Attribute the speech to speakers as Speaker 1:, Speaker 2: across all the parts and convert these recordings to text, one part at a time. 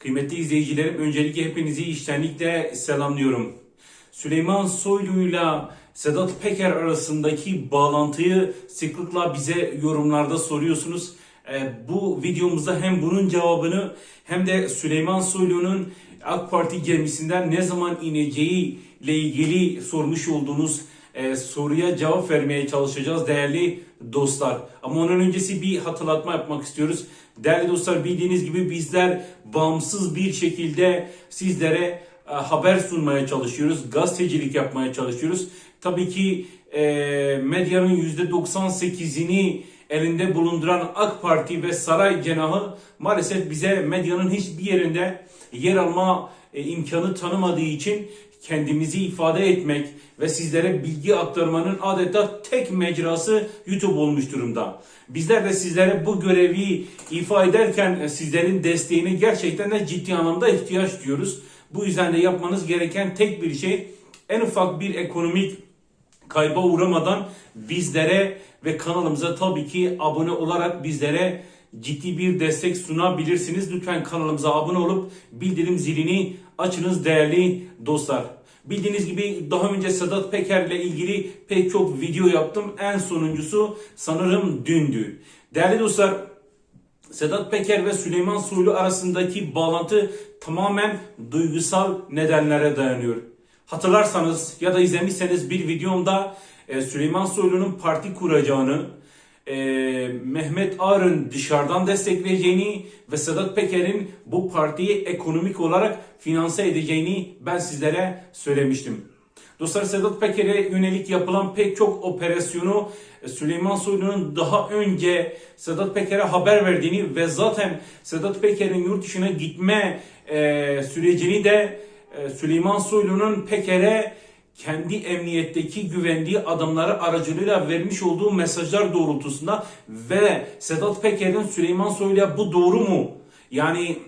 Speaker 1: Kıymetli izleyicilerim, öncelikle hepinizi içtenlikle selamlıyorum. Süleyman Soylu'yla Sedat Peker arasındaki bağlantıyı sıklıkla bize yorumlarda soruyorsunuz. Ee, bu videomuzda hem bunun cevabını hem de Süleyman Soylu'nun AK Parti gemisinden ne zaman ineceği ile ilgili sormuş olduğunuz e, soruya cevap vermeye çalışacağız değerli dostlar. Ama onun öncesi bir hatırlatma yapmak istiyoruz. Değerli dostlar bildiğiniz gibi bizler bağımsız bir şekilde sizlere e, haber sunmaya çalışıyoruz. Gazetecilik yapmaya çalışıyoruz. Tabii ki e, medyanın %98'ini elinde bulunduran AK Parti ve saray cenahı maalesef bize medyanın hiçbir yerinde yer alma e, imkanı tanımadığı için kendimizi ifade etmek ve sizlere bilgi aktarmanın adeta tek mecrası YouTube olmuş durumda. Bizler de sizlere bu görevi ifa ederken e, sizlerin desteğine gerçekten de ciddi anlamda ihtiyaç duyuyoruz. Bu yüzden de yapmanız gereken tek bir şey en ufak bir ekonomik kayba uğramadan bizlere ve kanalımıza tabii ki abone olarak bizlere ciddi bir destek sunabilirsiniz. Lütfen kanalımıza abone olup bildirim zilini açınız değerli dostlar. Bildiğiniz gibi daha önce Sedat Peker ile ilgili pek çok video yaptım. En sonuncusu sanırım dündü. Değerli dostlar Sedat Peker ve Süleyman Soylu arasındaki bağlantı tamamen duygusal nedenlere dayanıyor. Hatırlarsanız ya da izlemişseniz bir videomda e, Süleyman Soylu'nun parti kuracağını, e, Mehmet Ağar'ın dışarıdan destekleyeceğini ve Sedat Peker'in bu partiyi ekonomik olarak finanse edeceğini ben sizlere söylemiştim. Dostlar Sedat Peker'e yönelik yapılan pek çok operasyonu e, Süleyman Soylu'nun daha önce Sedat Peker'e haber verdiğini ve zaten Sedat Peker'in yurt dışına gitme e, sürecini de e, Süleyman Soylu'nun Peker'e kendi emniyetteki güvendiği adamları aracılığıyla vermiş olduğu mesajlar doğrultusunda ve Sedat Peker'in Süleyman Soylu'ya bu doğru mu? Yani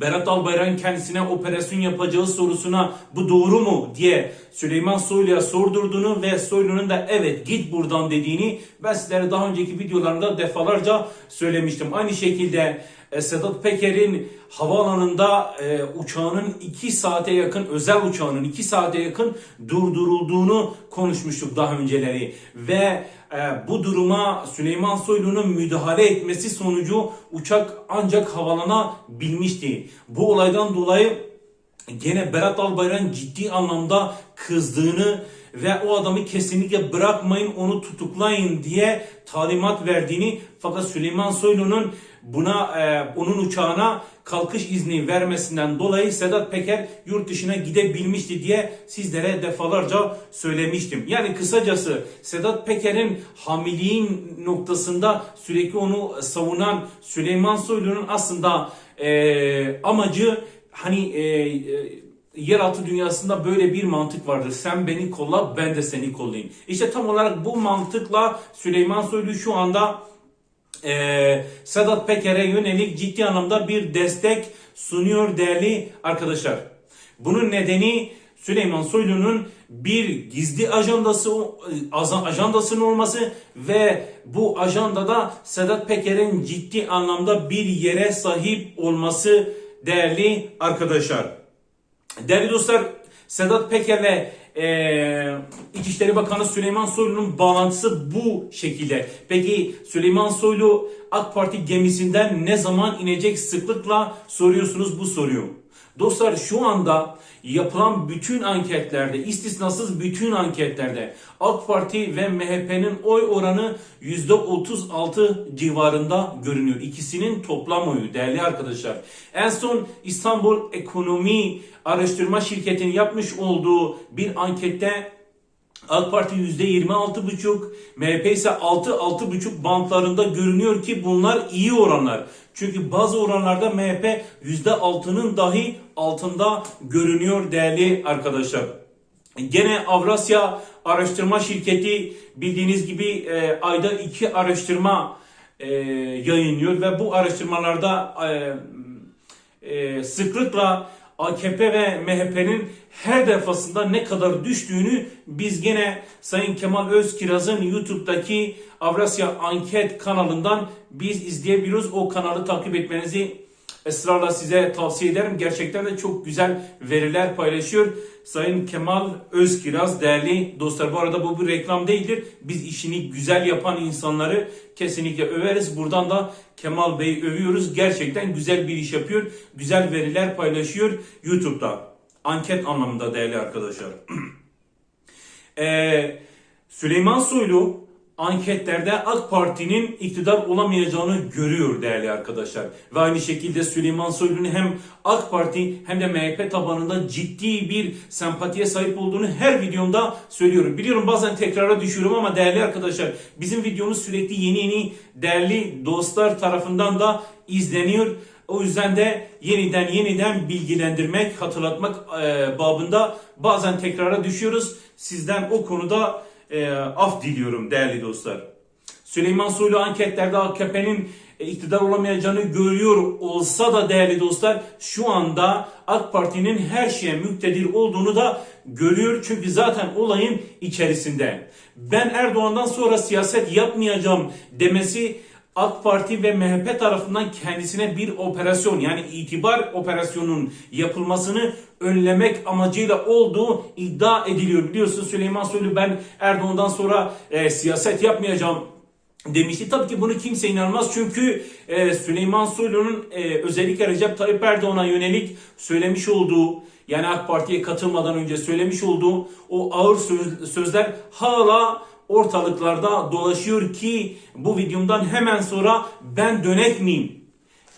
Speaker 1: Berat Albayrak'ın kendisine operasyon yapacağı sorusuna bu doğru mu diye Süleyman Soylu'ya sordurduğunu ve Soylu'nun da evet git buradan dediğini ben sizlere daha önceki videolarımda defalarca söylemiştim. Aynı şekilde Sedat Peker'in havaalanında e, uçağının 2 saate yakın özel uçağının 2 saate yakın durdurulduğunu konuşmuştuk daha önceleri ve e, bu duruma Süleyman Soylu'nun müdahale etmesi sonucu uçak ancak havalana bilmişti. Bu olaydan dolayı gene Berat Albayrak'ın ciddi anlamda kızdığını ve o adamı kesinlikle bırakmayın onu tutuklayın diye talimat verdiğini fakat Süleyman Soylu'nun buna e, onun uçağına kalkış izni vermesinden dolayı Sedat Peker yurt dışına gidebilmişti diye sizlere defalarca söylemiştim. Yani kısacası Sedat Peker'in hamiliğin noktasında sürekli onu savunan Süleyman Soylu'nun aslında e, amacı hani e, e, yeraltı dünyasında böyle bir mantık vardır. Sen beni kolla ben de seni kollayayım. İşte tam olarak bu mantıkla Süleyman Soylu şu anda e, Sedat Peker'e yönelik ciddi anlamda bir destek sunuyor değerli arkadaşlar. Bunun nedeni Süleyman Soylu'nun bir gizli ajandası ajandasının olması ve bu ajandada Sedat Peker'in ciddi anlamda bir yere sahip olması değerli arkadaşlar. Değerli dostlar Sedat Peker'le e, İçişleri Bakanı Süleyman Soylu'nun bağlantısı bu şekilde. Peki Süleyman Soylu AK Parti gemisinden ne zaman inecek sıklıkla soruyorsunuz bu soruyu. Dostlar şu anda yapılan bütün anketlerde, istisnasız bütün anketlerde AK Parti ve MHP'nin oy oranı %36 civarında görünüyor. İkisinin toplam oyu değerli arkadaşlar. En son İstanbul Ekonomi Araştırma Şirketi'nin yapmış olduğu bir ankette AK Parti %26,5, MHP ise 6-6,5 bantlarında görünüyor ki bunlar iyi oranlar. Çünkü bazı oranlarda MHP %6'nın dahi altında görünüyor değerli arkadaşlar. Gene Avrasya Araştırma Şirketi bildiğiniz gibi e, ayda iki araştırma e, yayınlıyor ve bu araştırmalarda e, e, sıklıkla AKP ve MHP'nin her defasında ne kadar düştüğünü biz gene Sayın Kemal Özkiraz'ın YouTube'daki Avrasya Anket kanalından biz izleyebiliyoruz. O kanalı takip etmenizi ısrarla size tavsiye ederim. Gerçekten de çok güzel veriler paylaşıyor. Sayın Kemal Özkiraz değerli dostlar bu arada bu bir reklam değildir. Biz işini güzel yapan insanları kesinlikle överiz. Buradan da Kemal Bey'i övüyoruz. Gerçekten güzel bir iş yapıyor. Güzel veriler paylaşıyor YouTube'da. Anket anlamında değerli arkadaşlar. Ee, Süleyman Soylu anketlerde AK Parti'nin iktidar olamayacağını görüyor değerli arkadaşlar. Ve aynı şekilde Süleyman Soylu'nun hem AK Parti hem de MHP tabanında ciddi bir sempatiye sahip olduğunu her videomda söylüyorum. Biliyorum bazen tekrara düşüyorum ama değerli arkadaşlar bizim videomuz sürekli yeni yeni değerli dostlar tarafından da izleniyor. O yüzden de yeniden yeniden bilgilendirmek, hatırlatmak e, babında bazen tekrara düşüyoruz. Sizden o konuda e, af diliyorum değerli dostlar. Süleyman Soylu anketlerde AKP'nin e, iktidar olamayacağını görüyor olsa da değerli dostlar şu anda AK Parti'nin her şeye müktedir olduğunu da görüyor. Çünkü zaten olayın içerisinde. Ben Erdoğan'dan sonra siyaset yapmayacağım demesi AK Parti ve MHP tarafından kendisine bir operasyon yani itibar operasyonunun yapılmasını önlemek amacıyla olduğu iddia ediliyor. Biliyorsun Süleyman Soylu ben Erdoğan'dan sonra e, siyaset yapmayacağım demişti. Tabii ki bunu kimse inanmaz çünkü e, Süleyman Soylu'nun e, özellikle Recep Tayyip Erdoğan'a yönelik söylemiş olduğu yani AK Parti'ye katılmadan önce söylemiş olduğu o ağır söz, sözler hala ortalıklarda dolaşıyor ki bu videomdan hemen sonra ben dönek miyim?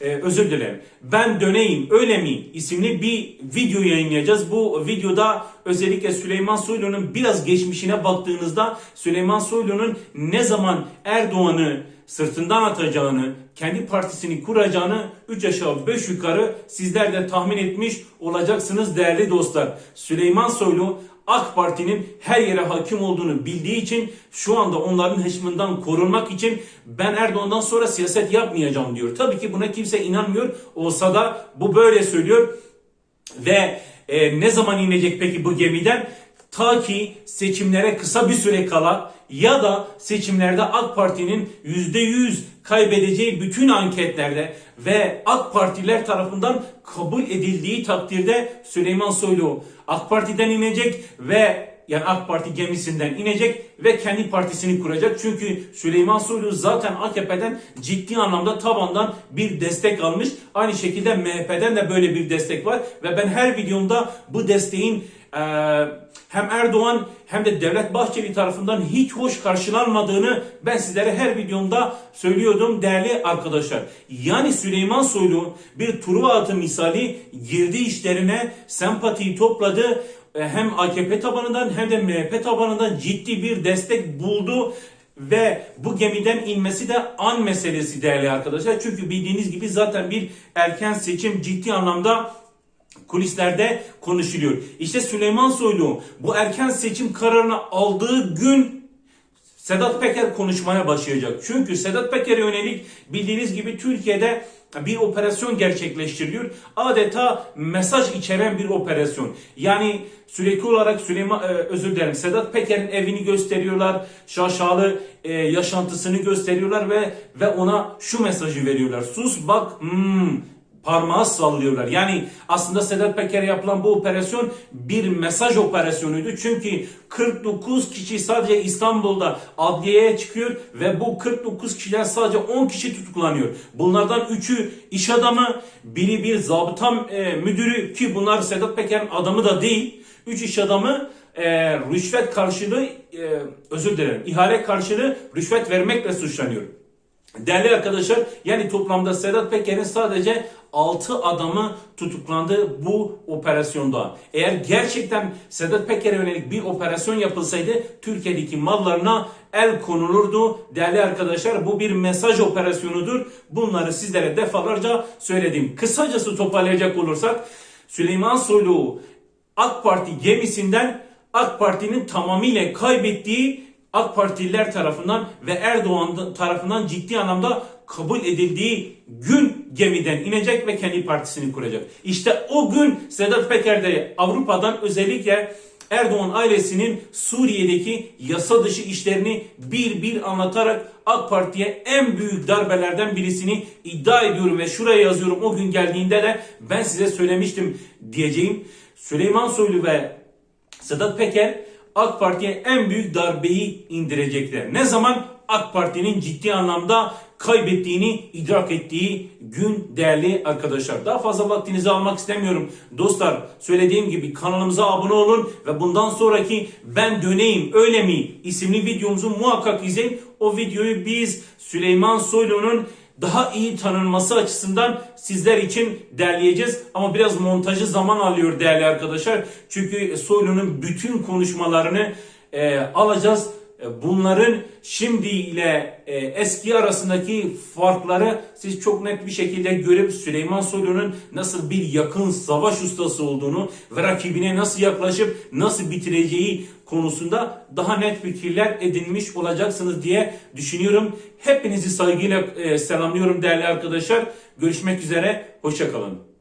Speaker 1: Ee, özür dilerim. Ben döneyim öyle mi? isimli bir video yayınlayacağız. Bu videoda özellikle Süleyman Soylu'nun biraz geçmişine baktığınızda Süleyman Soylu'nun ne zaman Erdoğan'ı sırtından atacağını, kendi partisini kuracağını 3 aşağı 5 yukarı sizler de tahmin etmiş olacaksınız değerli dostlar. Süleyman Soylu AK Parti'nin her yere hakim olduğunu bildiği için şu anda onların hışmından korunmak için ben Erdoğan'dan sonra siyaset yapmayacağım diyor. Tabii ki buna kimse inanmıyor olsa da bu böyle söylüyor ve e, ne zaman inecek peki bu gemiden? Ta ki seçimlere kısa bir süre kala ya da seçimlerde AK Parti'nin %100 kaybedeceği bütün anketlerde ve AK Partiler tarafından kabul edildiği takdirde Süleyman Soylu AK Parti'den inecek ve yani AK Parti gemisinden inecek ve kendi partisini kuracak. Çünkü Süleyman Soylu zaten AKP'den ciddi anlamda tabandan bir destek almış. Aynı şekilde MHP'den de böyle bir destek var. Ve ben her videomda bu desteğin e, hem Erdoğan hem de Devlet Bahçeli tarafından hiç hoş karşılanmadığını ben sizlere her videomda söylüyordum değerli arkadaşlar. Yani Süleyman Soylu bir Truva atı misali girdi işlerine sempatiyi topladı hem AKP tabanından hem de MHP tabanından ciddi bir destek buldu ve bu gemiden inmesi de an meselesi değerli arkadaşlar. Çünkü bildiğiniz gibi zaten bir erken seçim ciddi anlamda kulislerde konuşuluyor. İşte Süleyman Soylu bu erken seçim kararını aldığı gün Sedat Peker konuşmaya başlayacak. Çünkü Sedat Peker'e yönelik bildiğiniz gibi Türkiye'de bir operasyon gerçekleştiriliyor. Adeta mesaj içeren bir operasyon. Yani sürekli olarak Süleyman e, özür dilerim Sedat Peker'in evini gösteriyorlar. Şaşalı e, yaşantısını gösteriyorlar ve ve ona şu mesajı veriyorlar. Sus bak hmm, parmağı sallıyorlar. Yani aslında Sedat Peker'e yapılan bu operasyon bir mesaj operasyonuydu. Çünkü 49 kişi sadece İstanbul'da adliyeye çıkıyor ve bu 49 kişiden sadece 10 kişi tutuklanıyor. Bunlardan 3'ü iş adamı, biri bir zabıta e, müdürü ki bunlar Sedat Peker'in adamı da değil. 3 iş adamı e, rüşvet karşılığı e, özür dilerim ihale karşılığı rüşvet vermekle suçlanıyor. Değerli arkadaşlar yani toplamda Sedat Peker'in sadece 6 adamı tutuklandı bu operasyonda. Eğer gerçekten Sedat Peker'e yönelik bir operasyon yapılsaydı Türkiye'deki mallarına el konulurdu. Değerli arkadaşlar bu bir mesaj operasyonudur. Bunları sizlere defalarca söyledim. Kısacası toparlayacak olursak Süleyman Soylu AK Parti gemisinden AK Parti'nin tamamıyla kaybettiği AK Partililer tarafından ve Erdoğan tarafından ciddi anlamda kabul edildiği gün gemiden inecek ve kendi partisini kuracak. İşte o gün Sedat Peker de Avrupa'dan özellikle Erdoğan ailesinin Suriye'deki yasa dışı işlerini bir bir anlatarak AK Parti'ye en büyük darbelerden birisini iddia ediyorum ve şuraya yazıyorum o gün geldiğinde de ben size söylemiştim diyeceğim. Süleyman Soylu ve Sedat Peker AK Parti'ye en büyük darbeyi indirecekler. Ne zaman? AK Parti'nin ciddi anlamda kaybettiğini idrak ettiği gün değerli arkadaşlar. Daha fazla vaktinizi almak istemiyorum. Dostlar söylediğim gibi kanalımıza abone olun ve bundan sonraki ben döneyim öyle mi isimli videomuzu muhakkak izleyin. O videoyu biz Süleyman Soylu'nun daha iyi tanınması açısından sizler için derleyeceğiz. Ama biraz montajı zaman alıyor değerli arkadaşlar. Çünkü Soylu'nun bütün konuşmalarını e, alacağız. E, Bunların şimdi ile e, eski arasındaki farkları siz çok net bir şekilde görüp Süleyman Soylu'nun nasıl bir yakın savaş ustası olduğunu ve rakibine nasıl yaklaşıp nasıl bitireceği konusunda daha net fikirler edinmiş olacaksınız diye düşünüyorum. Hepinizi saygıyla e, selamlıyorum değerli arkadaşlar. Görüşmek üzere, hoşçakalın.